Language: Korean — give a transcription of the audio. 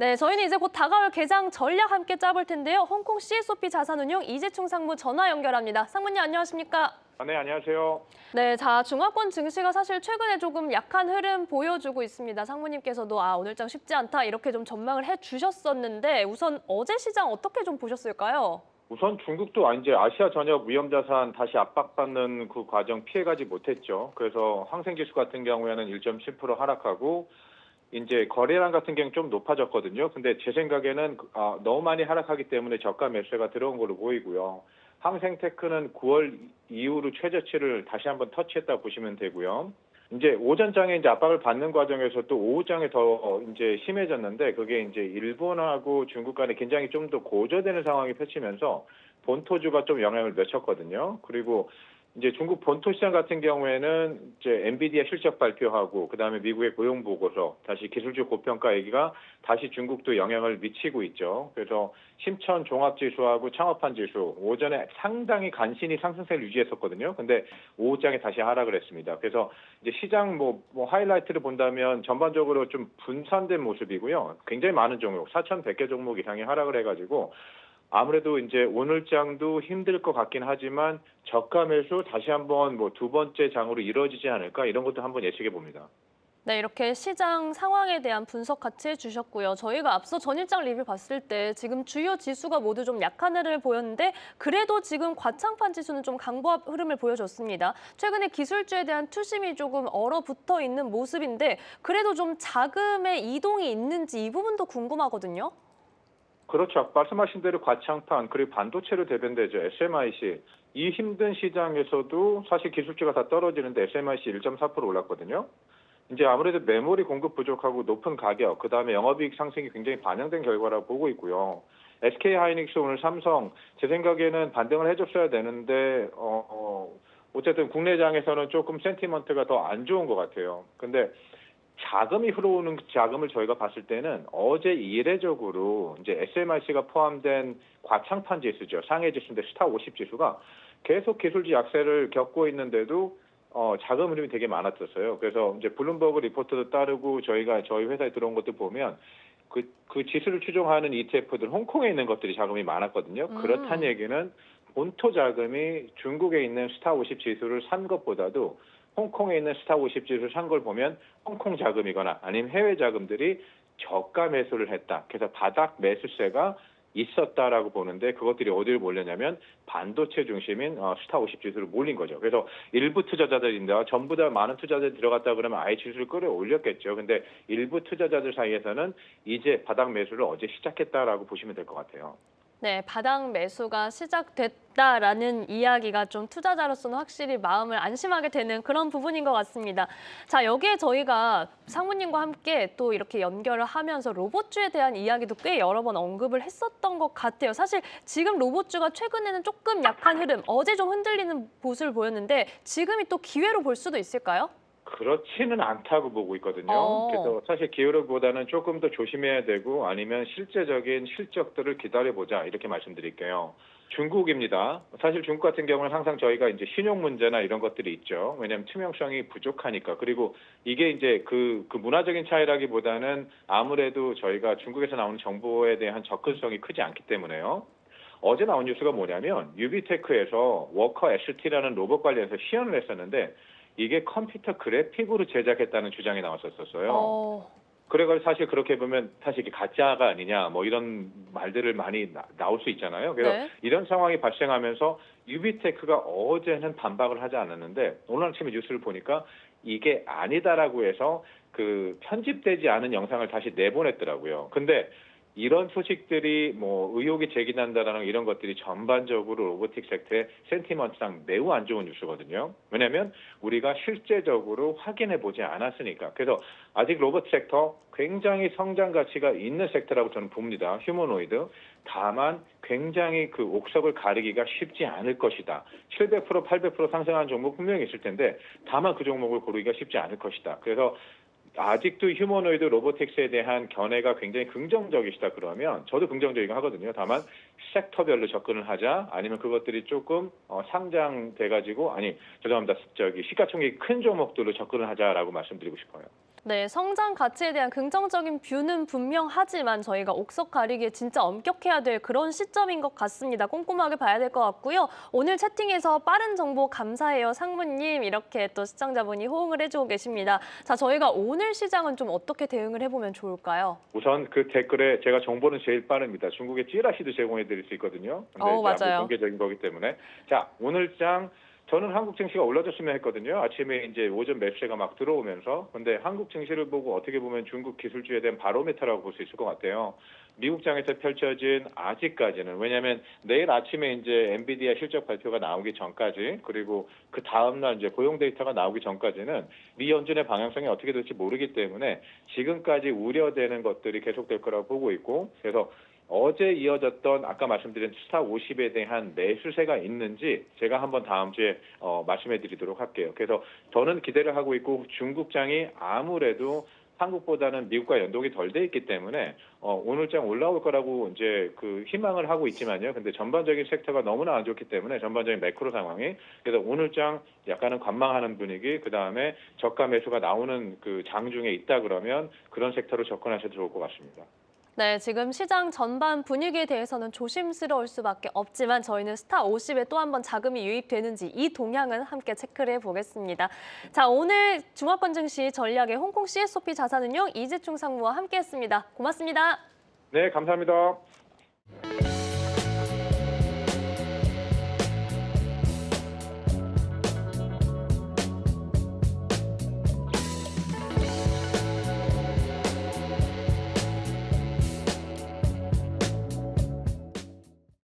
네, 저희는 이제 곧 다가올 개장 전략 함께 짜볼 텐데요. 홍콩 CSOP 자산운용 이재충 상무 전화 연결합니다. 상무님 안녕하십니까? 아, 네, 안녕하세요. 네, 자 중화권 증시가 사실 최근에 조금 약한 흐름 보여주고 있습니다. 상무님께서도 아 오늘장 쉽지 않다 이렇게 좀 전망을 해주셨었는데 우선 어제 시장 어떻게 좀 보셨을까요? 우선 중국도 이제 아시아 전역 위험 자산 다시 압박받는 그 과정 피해가지 못했죠. 그래서 항생 지수 같은 경우에는 1.7% 하락하고 이제 거래량 같은 경우는 좀 높아졌거든요. 근데 제 생각에는 아, 너무 많이 하락하기 때문에 저가 매수가 들어온 걸로 보이고요. 항생테크는 9월 이후로 최저치를 다시 한번 터치했다 보시면 되고요. 이제 오전장에 이제 압박을 받는 과정에서 또 오후장에 더 이제 심해졌는데 그게 이제 일본하고 중국 간의 긴장이 좀 더 고조되는 상황이 펼치면서 본토주가 좀 영향을 미쳤거든요. 그리고 이제 중국 본토 시장 같은 경우에는 이제 엔비디아 실적 발표하고 그다음에 미국의 고용 보고서 다시 기술주 고평가 얘기가 다시 중국도 영향을 미치고 있죠. 그래서 심천 종합 지수하고 창업한 지수 오전에 상당히 간신히 상승세를 유지했었거든요. 근데 오후장에 다시 하락을 했습니다. 그래서 이제 시장 뭐, 뭐 하이라이트를 본다면 전반적으로 좀 분산된 모습이고요. 굉장히 많은 종목 4,100개 종목 이상이 하락을 해 가지고 아무래도 이제 오늘 장도 힘들 것 같긴 하지만 저가 매수 다시 한번 뭐 두 번째 장으로 이루어지지 않을까 이런 것도 한번 예측해 봅니다. 네, 이렇게 시장 상황에 대한 분석 같이 해주셨고요. 저희가 앞서 전일장 리뷰 봤을 때 지금 주요 지수가 모두 좀 약한 흐름을 보였는데 그래도 지금 과창판 지수는 좀 강보합 흐름을 보여줬습니다. 최근에 기술주에 대한 투심이 조금 얼어붙어 있는 모습인데 그래도 좀 자금의 이동이 있는지 이 부분도 궁금하거든요. 그렇죠. 말씀하신 대로 과창판 그리고 반도체로 대변되죠. SMIC 이 힘든 시장에서도 사실 기술주가 다 떨어지는데 SMIC 1.4% 올랐거든요. 이제 아무래도 메모리 공급 부족하고 높은 가격, 그 다음에 영업이익 상승이 굉장히 반영된 결과라고 보고 있고요. SK 하이닉스 오늘 삼성 제 생각에는 반등을 해줬어야 되는데 어, 어 어쨌든 국내장에서는 조금 센티먼트가 더 안 좋은 것 같아요. 근데 자금이 흘러오는 자금을 저희가 봤을 때는 어제 이례적으로 이제 SMIC가 포함된 과창판 지수죠. 상해 지수인데 스타 50 지수가 계속 기술지 약세를 겪고 있는데도 어, 자금 흐름이 되게 많았었어요. 그래서 이제 블룸버그 리포트도 따르고 저희가 저희 회사에 들어온 것도 보면 그, 그 지수를 추종하는 ETF들 홍콩에 있는 것들이 자금이 많았거든요. 음. 그렇다는 얘기는 본토 자금이 중국에 있는 스타 50 지수를 산 것보다도 홍콩에 있는 스타 50 지수를 산걸 보면 홍콩 자금이거나 아니면 해외 자금들이 저가 매수를 했다. 그래서 바닥 매수세가 있었다라고 보는데 그것들이 어디를 몰렸냐면 반도체 중심인 어, 스타 50 지수를 몰린 거죠. 그래서 일부 투자자들인데 전부 다 많은 투자자들이 들어갔다 그러면 아예 지수를 끌어올렸겠죠. 근데 일부 투자자들 사이에서는 이제 바닥 매수를 어제 시작했다라고 보시면 될 것 같아요. 네, 바닥 매수가 시작됐다라는 이야기가 좀 투자자로서는 확실히 마음을 안심하게 되는 그런 부분인 것 같습니다. 자, 여기에 저희가 상무님과 함께 또 이렇게 연결을 하면서 로봇주에 대한 이야기도 꽤 여러 번 언급을 했었던 것 같아요. 사실 지금 로봇주가 최근에는 조금 약한 흐름, 어제 좀 흔들리는 모습을 보였는데 지금이 또 기회로 볼 수도 있을까요? 그렇지는 않다고 보고 있거든요. 어. 그래서 사실 기울어보다는 조금 더 조심해야 되고 아니면 실제적인 실적들을 기다려보자 이렇게 말씀드릴게요. 중국입니다. 사실 중국 같은 경우는 항상 저희가 이제 신용 문제나 이런 것들이 있죠. 왜냐하면 투명성이 부족하니까. 그리고 이게 이제 그, 그 문화적인 차이라기보다는 아무래도 저희가 중국에서 나오는 정보에 대한 접근성이 크지 않기 때문에요. 어제 나온 뉴스가 뭐냐면 유비테크에서 워커 ST라는 로봇 관련해서 시연을 했었는데 이게 컴퓨터 그래픽으로 제작했다는 주장이 나왔었어요. 어, 그래가지고 사실 그렇게 보면 사실 이게 가짜가 아니냐 뭐 이런 말들을 많이 나, 올수 있잖아요. 그래서 네. 이런 상황이 발생하면서 유비테크가 어제는 반박을 하지 않았는데 오늘 아침에 뉴스를 보니까 이게 아니다라고 해서 그 편집되지 않은 영상을 다시 내보냈더라고요. 근데 이런 소식들이 뭐 의혹이 제기된다라는 이런 것들이 전반적으로 로보틱 섹터의 센티먼트상 매우 안 좋은 뉴스거든요. 왜냐하면 우리가 실제적으로 확인해 보지 않았으니까. 그래서 아직 로봇 섹터 굉장히 성장 가치가 있는 섹터라고 저는 봅니다. 휴머노이드. 다만 굉장히 그 옥석을 가리기가 쉽지 않을 것이다. 700% 800% 상승하는 종목 분명히 있을 텐데 다만 그 종목을 고르기가 쉽지 않을 것이다. 그래서 아직도 휴머노이드 로보틱스에 대한 견해가 굉장히 긍정적이시다 그러면 저도 긍정적이긴 하거든요. 다만 섹터별로 접근을 하자 아니면 그것들이 조금 어, 상장돼 가지고 아니 죄송합니다. 저기 시가총액이 큰 종목들로 접근을 하자라고 말씀드리고 싶어요. 네, 성장 가치에 대한 긍정적인 뷰는 분명하지만 저희가 옥석 가리기에 진짜 엄격해야 될 그런 시점인 것 같습니다. 꼼꼼하게 봐야 될 것 같고요. 오늘 채팅에서 빠른 정보 감사해요, 상무님. 이렇게 또 시청자분이 호응을 해주고 계십니다. 자, 저희가 오늘 시장은 좀 어떻게 대응을 해보면 좋을까요? 우선 그 댓글에 제가 정보는 제일 빠릅니다. 중국의 찌라시도 제공해 드릴 수 있거든요. 근데 어, 이제 맞아요. 공개적인 거기 때문에. 자, 오늘 장 저는 한국 증시가 올라졌으면 했거든요. 아침에 이제 오전 매수세가 막 들어오면서. 근데 한국 증시를 보고 어떻게 보면 중국 기술주에 대한 바로메타라고 볼 수 있을 것 같아요. 미국장에서 펼쳐진 아직까지는 왜냐하면 내일 아침에 이제 엔비디아 실적 발표가 나오기 전까지 그리고 그 다음 날 이제 고용 데이터가 나오기 전까지는 미 연준의 방향성이 어떻게 될지 모르기 때문에 지금까지 우려되는 것들이 계속될 거라고 보고 있고 그래서 어제 이어졌던 아까 말씀드린 스타 50에 대한 매수세가 있는지 제가 한번 다음 주에 어, 말씀해 드리도록 할게요. 그래서 저는 기대를 하고 있고 중국장이 아무래도 한국보다는 미국과 연동이 덜 돼 있기 때문에 어, 오늘장 올라올 거라고 이제 그 희망을 하고 있지만요. 근데 전반적인 섹터가 너무나 안 좋기 때문에 전반적인 매크로 상황이 그래서 오늘장 약간은 관망하는 분위기 그 다음에 저가 매수가 나오는 그 장 중에 있다 그러면 그런 섹터로 접근하셔도 좋을 것 같습니다. 네, 지금 시장 전반 분위기에 대해서는 조심스러울 수밖에 없지만 저희는 스타 50에 또 한 번 자금이 유입되는지 이 동향은 함께 체크를 해보겠습니다. 자, 오늘 중화권 증시 전략의 홍콩 CSOP 자산운용 이재충 상무와 함께했습니다. 고맙습니다. 네, 감사합니다.